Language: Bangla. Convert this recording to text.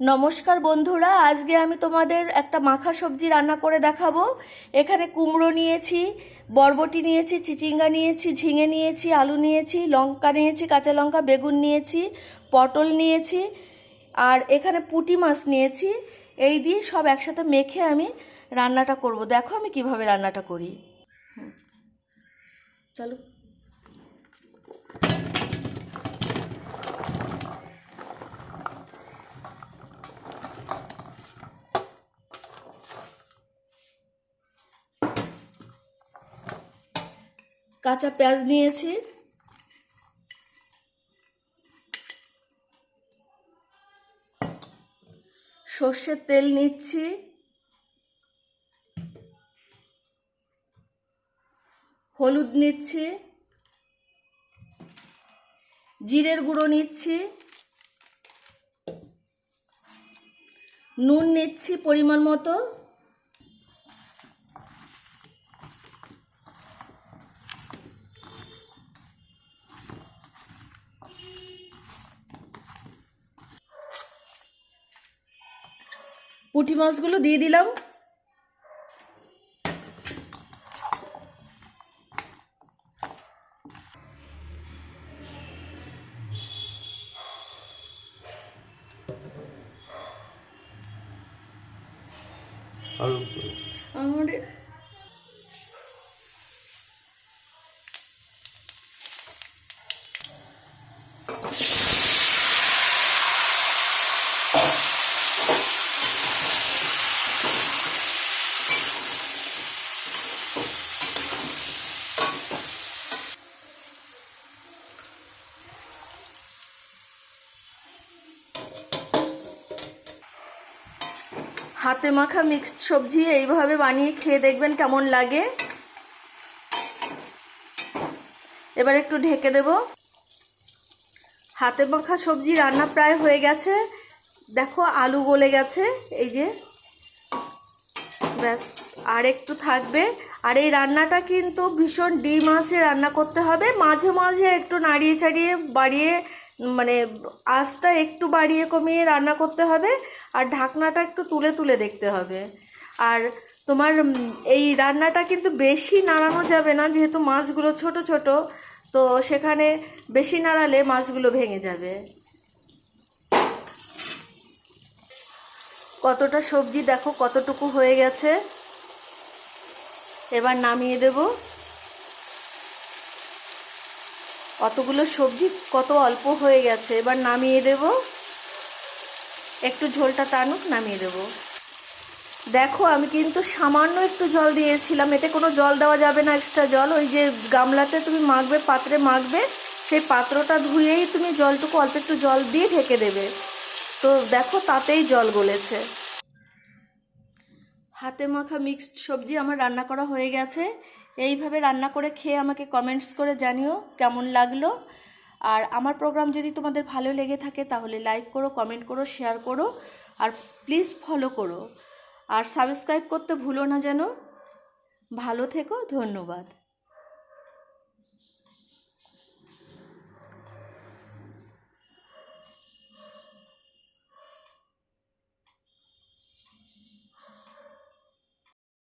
নমস্কার বন্ধুরা, আজকে আমি তোমাদের একটা মাখা সবজি রান্না করে দেখাবো। এখানে কুমড়ো নিয়েছি, বরবটি নিয়েছি, চিচিঙ্গা নিয়েছি, ঝিঙে নিয়েছি, আলু নিয়েছি, লঙ্কা নিয়েছি, কাঁচা লঙ্কা, বেগুন নিয়েছি, পটল নিয়েছি, আর এখানে পুঁটি মাছ নিয়েছি। এই দিয়ে সব একসাথে মেখে আমি রান্নাটা করব। দেখো আমি কীভাবে রান্নাটা করি। চলো। কাঁচা পেঁয়াজ নিয়েছি। সর্ষের তেল নিচ্ছি। হলুদ নিচ্ছি। জিরের গুঁড়ো নিচ্ছি। নুন নিচ্ছি পরিমাণ মতো। পুঁটি মাছগুলো দিয়ে দিলাম। আমার হাতে মাখা মিক্সড সবজি এইভাবে বানিয়ে খেয়ে দেখবেন কেমন লাগে। এবার একটু ঢেকে দেব। হাতে মাখা সবজি রান্না প্রায় হয়ে গেছে। দেখো আলু গলে গেছে, এই যে। ব্যাস, আর একটু থাকবে। আর এই রান্নাটা কিন্তু ভীষণ ডিম আছে, রান্না করতে হবে। মাঝে মাঝে একটু নাড়িয়ে চাড়িয়ে বাড়িয়ে মানে আঁচটা একটু বাড়িয়ে কমিয়ে রান্না করতে হবে। আর ঢাকনাটা একটু তুলে তুলে দেখতে হবে। আর তোমার এই রান্নাটা কিন্তু বেশি নাড়ানো যাবে না, যেহেতু মাছগুলো ছোট ছোট, তো সেখানে বেশি নাড়ালে মাছগুলো ভেঙে যাবে। কতটা সবজি দেখো, কতটুকু হয়ে গেছে। এবার নামিয়ে দেব। কতগুলো সবজি, কত অল্প হয়ে গেছে, এবার নামিয়ে দেব। একটু ঝোলটা টানুক, নামিয়ে দেব। দেখো, আমি কিন্তু সামান্য একটু জল দিয়েছিলাম। এতে কোনো জল দেওয়া যাবে না এক্সট্রা জল। ওই যে গামলাতে তুমি মাখবে, পাত্রে মাখবে, সেই পাত্রটা ধুয়েই তুমি জলটুকু অল্প একটু জল দিয়ে ঢেকে দেবে। তো দেখো, তাতেই জল গলেছে। হাতে মাখা মিক্সড সবজি আমার রান্না করা হয়ে গেছে। এইভাবে রান্না করে খেয়ে আমাকে কমেন্টস করে জানিও কেমন লাগল। আর আমার প্রোগ্রাম যদি তোমাদের ভালো লেগে থাকে তাহলে লাইক করো কমেন্ট করো শেয়ার করো, আর প্লিজ ফলো করো। আর সাবস্ক্রাইব করতে ভুলো না যেন। ভালো থেকো, ধন্যবাদ।